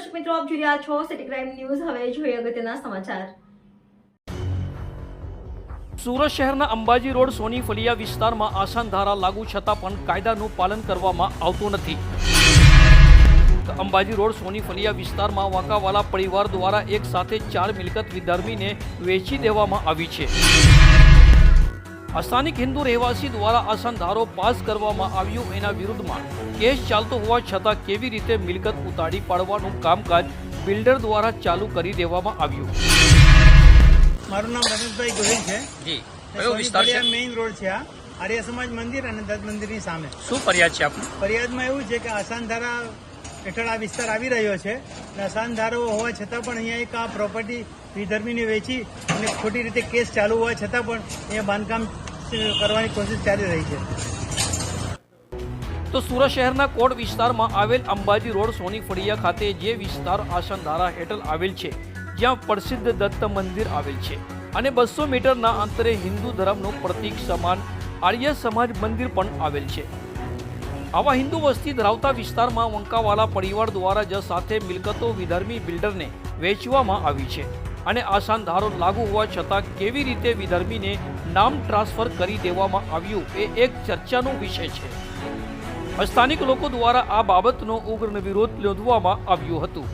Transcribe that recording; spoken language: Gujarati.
દર્શક મિત્રો આપ જોઈ રહ્યા છો. સિટી ક્રાઇમ ન્યૂઝ હવે જોઈએ અગત્યના સમાચાર. સુરત શહેરના અંબાજી રોડ સોની ફલિયા વિસ્તારમાં આસાન ધારા લાગુ છતાં પણ કાયદાનું પાલન કરવામાં આવતું નથી. અંબાજી રોડ સોની ફલિયા વિસ્તારમાં વાંકાવાલા પરિવાર દ્વારા એક સાથે ચાર મિલકત વિધર્મીને વેચી દેવામાં આવી છે. સ્થાનિક હિન્દુ રહેવાસી દ્વારા આ સંધારો પાસ કરવામાં આવ્યો એના વિરુદ્ધમાં કેસ ચાલતો હોવા છતાં કેવી રીતે મિલકત ઉતારી પાડવાનું કામકાજ બિલ્ડર દ્વારા ચાલુ કરી દેવામાં આવ્યું? મારું નામ રમેશભાઈ ગોહિલ છે. જી. કયો વિસ્તાર છે? મેઇન રોડ છે આ. આર્ય સમાજ મંદિર અને દત્ત મંદિરની સામે. શું ફરિયાદ છે આપની? ફરિયાદમાં એવું છે કે આસાનધારા હેઠળ આ વિસ્તાર આવી રહ્યો છે. અને આસાનધારો હોવા છતાં પણ અહીંયા એક આ પ્રોપર્ટી વિધર્મીને વેચી અને ખોટી રીતે કેસ ચાલુ હોવા છતાં પણ અહીંયા બાંધકામ કરવાની કોશિશ ચાલી રહી છે. તો સુરત શહેરના કોટ વિસ્તારમાં આવેલ અંબાજી રોડ સોની ફળિયા ખાતે જે વિસ્તાર આસનધારા હેઠળ આવેલ છે, જ્યાં પ્રસિદ્ધ દત્ત મંદિર આવેલ છે. અને બસો મીટરના અંતરે હિન્દુ ધર્મનું પ્રતીક સમાન આર્ય સમાજ મંદિર પણ આવેલ છે. આવા હિન્દુ વસ્તી ધરાવતા વિસ્તારમાં વંકાવાલા પરિવાર દ્વારા જ સાથે મિલકતો વિધર્મી બિલ્ડરને વેચવામાં આવી છે. અને આસાન ધારો લાગુ હોવા છતાં કેવી રીતે વિધર્મીને નામ ટ્રાન્સફર કરી દેવામાં આવ્યું એ એક ચર્ચાનો વિષય છે. સ્થાનિક લોકો દ્વારા આ બાબતનો ઉગ્ર વિરોધ નોંધવામાં આવ્યું હતું.